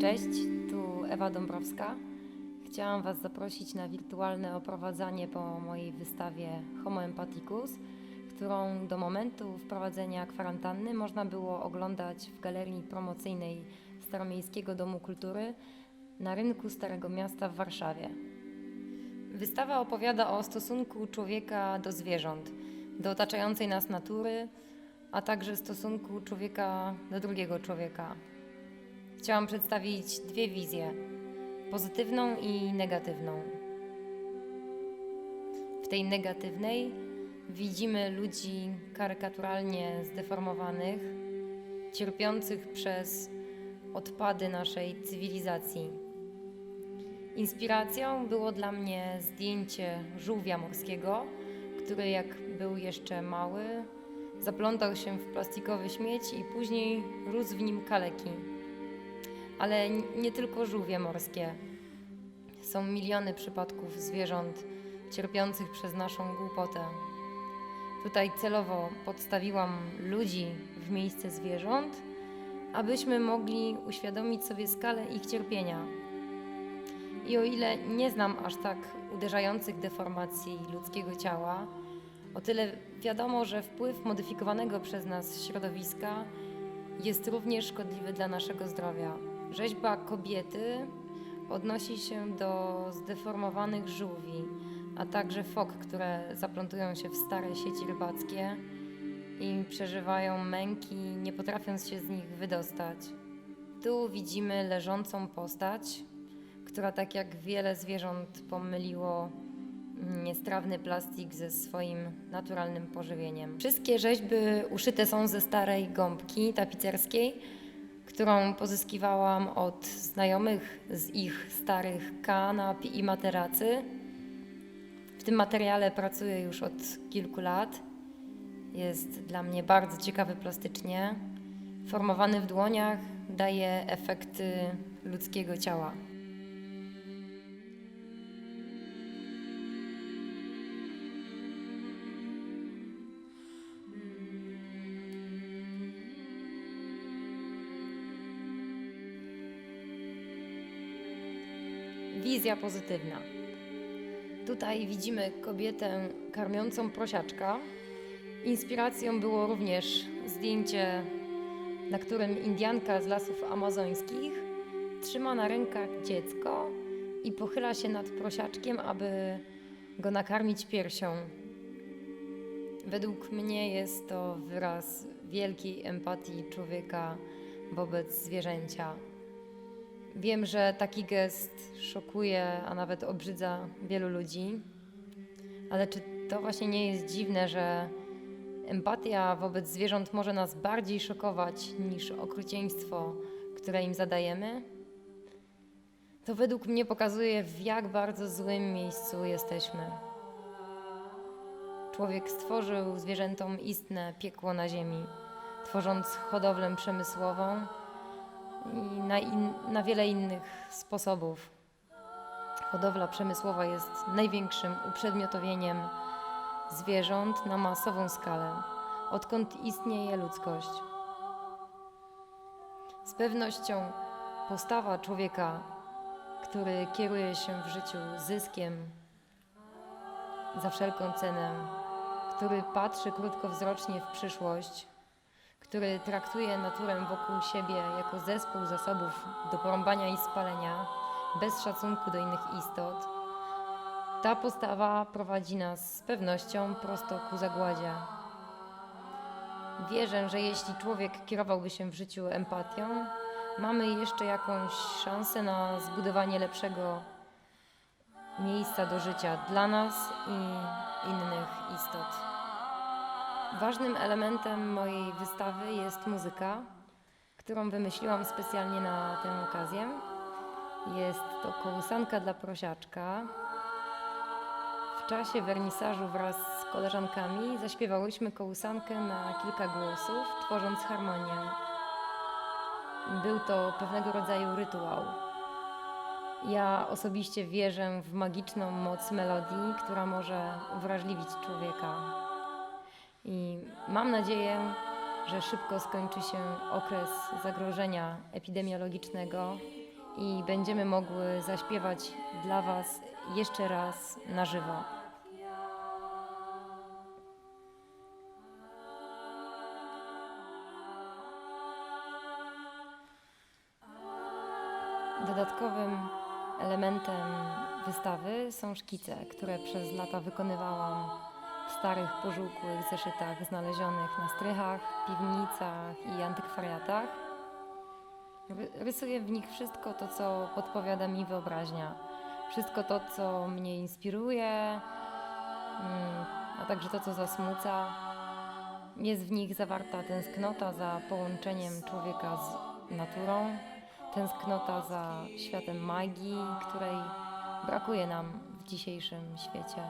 Cześć, tu Ewa Dąbrowska. Chciałam Was zaprosić na wirtualne oprowadzanie po mojej wystawie Homo Empathicus, którą do momentu wprowadzenia kwarantanny można było oglądać w galerii promocyjnej Staromiejskiego Domu Kultury na rynku Starego Miasta w Warszawie. Wystawa opowiada o stosunku człowieka do zwierząt, do otaczającej nas natury, a także stosunku człowieka do drugiego człowieka. Chciałam przedstawić dwie wizje: pozytywną i negatywną. W tej negatywnej widzimy ludzi karykaturalnie zdeformowanych, cierpiących przez odpady naszej cywilizacji. Inspiracją było dla mnie zdjęcie żółwia morskiego, który jak był jeszcze mały, zaplątał się w plastikowy śmieć i później rósł w nim kaleki. Ale nie tylko żółwie morskie. Są miliony przypadków zwierząt cierpiących przez naszą głupotę. Tutaj celowo podstawiłam ludzi w miejsce zwierząt, abyśmy mogli uświadomić sobie skalę ich cierpienia. I o ile nie znam aż tak uderzających deformacji ludzkiego ciała, o tyle wiadomo, że wpływ modyfikowanego przez nas środowiska jest również szkodliwy dla naszego zdrowia. Rzeźba kobiety odnosi się do zdeformowanych żółwi, a także fok, które zaplątują się w stare sieci rybackie i przeżywają męki, nie potrafiąc się z nich wydostać. Tu widzimy leżącą postać, która tak jak wiele zwierząt pomyliło niestrawny plastik ze swoim naturalnym pożywieniem. Wszystkie rzeźby uszyte są ze starej gąbki tapicerskiej, którą pozyskiwałam od znajomych z ich starych kanap i materacy. W tym materiale pracuję już od kilku lat. Jest dla mnie bardzo ciekawy plastycznie. Formowany w dłoniach daje efekty ludzkiego ciała. Wizja pozytywna. Tutaj widzimy kobietę karmiącą prosiaczka. Inspiracją było również zdjęcie, na którym Indianka z lasów amazońskich trzyma na rękach dziecko i pochyla się nad prosiaczkiem, aby go nakarmić piersią. Według mnie jest to wyraz wielkiej empatii człowieka wobec zwierzęcia. Wiem, że taki gest szokuje, a nawet obrzydza wielu ludzi, ale czy to właśnie nie jest dziwne, że empatia wobec zwierząt może nas bardziej szokować niż okrucieństwo, które im zadajemy? To według mnie pokazuje, w jak bardzo złym miejscu jesteśmy. Człowiek stworzył zwierzętom istne piekło na ziemi, tworząc hodowlę przemysłową i na, in, na wiele innych sposobów. Hodowla przemysłowa jest największym uprzedmiotowieniem zwierząt na masową skalę, odkąd istnieje ludzkość. Z pewnością postawa człowieka, który kieruje się w życiu zyskiem za wszelką cenę, który patrzy krótkowzrocznie w przyszłość, który traktuje naturę wokół siebie jako zespół zasobów do porąbania i spalenia, bez szacunku do innych istot, ta postawa prowadzi nas z pewnością prosto ku zagładzie. Wierzę, że jeśli człowiek kierowałby się w życiu empatią, mamy jeszcze jakąś szansę na zbudowanie lepszego miejsca do życia dla nas i innych istot. Ważnym elementem mojej wystawy jest muzyka, którą wymyśliłam specjalnie na tę okazję. Jest to kołysanka dla prosiaczka. W czasie wernisażu wraz z koleżankami zaśpiewałyśmy kołysankę na kilka głosów, tworząc harmonię. Był to pewnego rodzaju rytuał. Ja osobiście wierzę w magiczną moc melodii, która może uwrażliwić człowieka. I mam nadzieję, że szybko skończy się okres zagrożenia epidemiologicznego i będziemy mogły zaśpiewać dla Was jeszcze raz na żywo. Dodatkowym elementem wystawy są szkice, które przez lata wykonywałam w starych, pożółkłych zeszytach znalezionych na strychach, piwnicach i antykwariatach. Ry- Rysuję w nich wszystko to, co podpowiada mi wyobraźnia. Wszystko to, co mnie inspiruje, mm, a także to, co zasmuca. Jest w nich zawarta tęsknota za połączeniem człowieka z naturą, tęsknota za światem magii, której brakuje nam w dzisiejszym świecie.